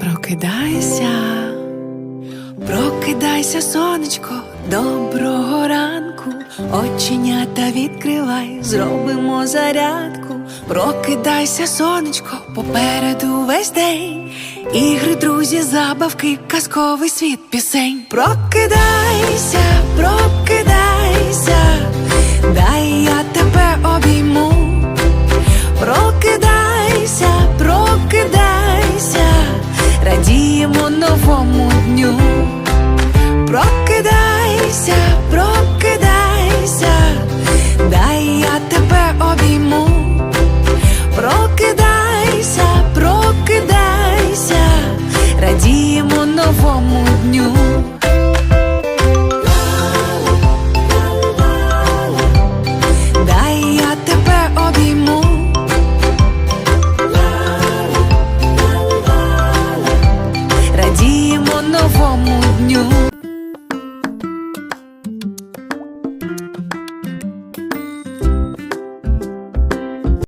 Прокидайся, прокидайся, сонечко, доброго ранку, оченята відкривай, зробимо зарядку. Прокидайся, сонечко, попереду весь день. Ігри, друзі, забавки, казковий світ пісень. Прокидайся, прокидайся, дай я тебе обійму. Прокидайся, прокидайся, радіємо новому дню. Be